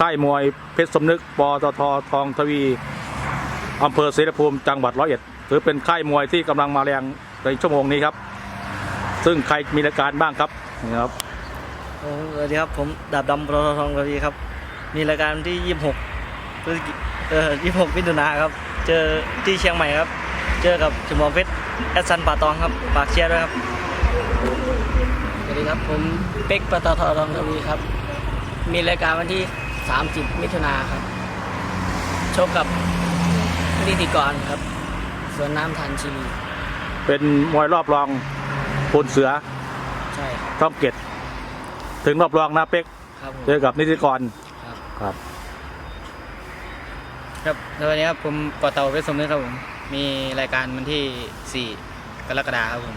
ค่ายมวยเพชรสมนึกปตททองทวีอำเภอเสรภูมิจังหวัดร้อยเอ็ดถือเป็นค่ายมวยที่กำลังมาแรงในชั่วโมงนี้ครับ ซึ่งใครมีรายการบ้างครับนี่ครับโอ้สวัสดีครับผมดาบดำปตททองกวีครับ มีรายการวันที่26พฤศจิเอ่อ26มิถุนาครับ เจอที่เชียงใหม่ครับ เจอกับชุมพรเพชรแอดซันป่าตองครับฝากเชียร์ด้วยครับสวัสดีครับผมเป็กปตททองทวีครับ มีรายการวันที่ 30 มิถุนาครับโชคกับนิติกรครับ สวนน้ำทันชีรีเป็นมวยรอบรองพลเสือใช่ครับท่อมเกตถึงรอบรองนะเป็กครับผมเจอกับนิติกรครับ ครับ ครับแล้ววันนี้ครับ ผมปอเตาเพชรสมนึกครับผม มีรายการวันที่ 4 กรกฎาคมครับผม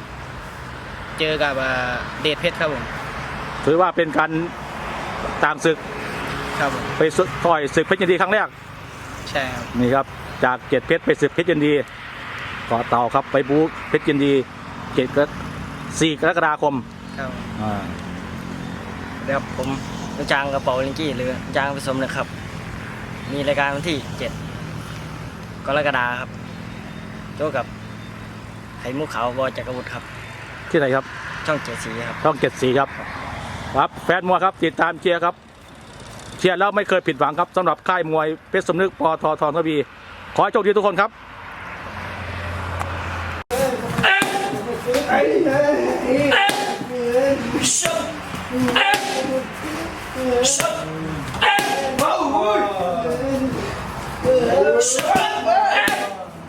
เจอกับอ่าเดชเพชรครับผม ถือว่าเป็นการต่างศึก ครับผมไปศึกต่อยศึกเพชรยินดีครั้งแรกใช่ครับนี่ครับ จากเกตเพชรไปศึกเพชรยินดีเกาะเต่าครับไปบู๊เพชรยินดีเกตก็สี่กรกฎาคมครับผมอ่าเดี๋ยวผมลูกจางกระเป๋าลิงกี้หรือลูกจางผสมนะครับ มีรายการวันที่7กรกฎาคมครับโจอกับไข่มุกขาวบอยจักรวุฒิครับ ที่ไหนครับ ช่องเจ็ดสีครับช่องเกตสีครับ ครับแฟนมวยครับติดตามเชียร์ครับเชียร์แล้วไม่เคยผิดหวังครับสำหรับค่ายมวยเพชรสมนึกปอททองทวีขอให้โชคดีทุกคนครับ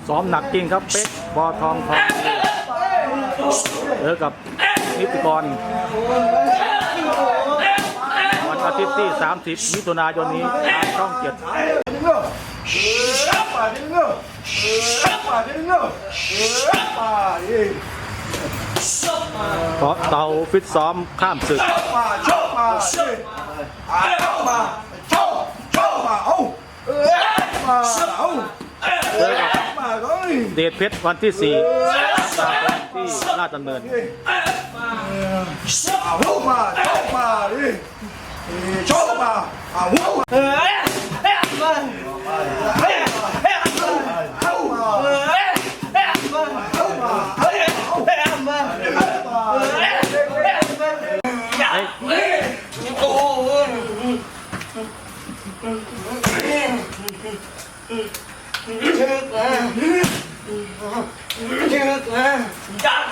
ซ้อมหนักจริงครับเป๊กบอทองทองเจอกับนิติกร อาทิตย์ที่ 30 มิถุนายนนี้ทางช่องเจ็ด เพราะเตาฟิตซ้อมข้ามศึก เดชเพชรวันที่4ตาคมที่ราชดำเนิน chốt mà à muốn mà Trước là Trước là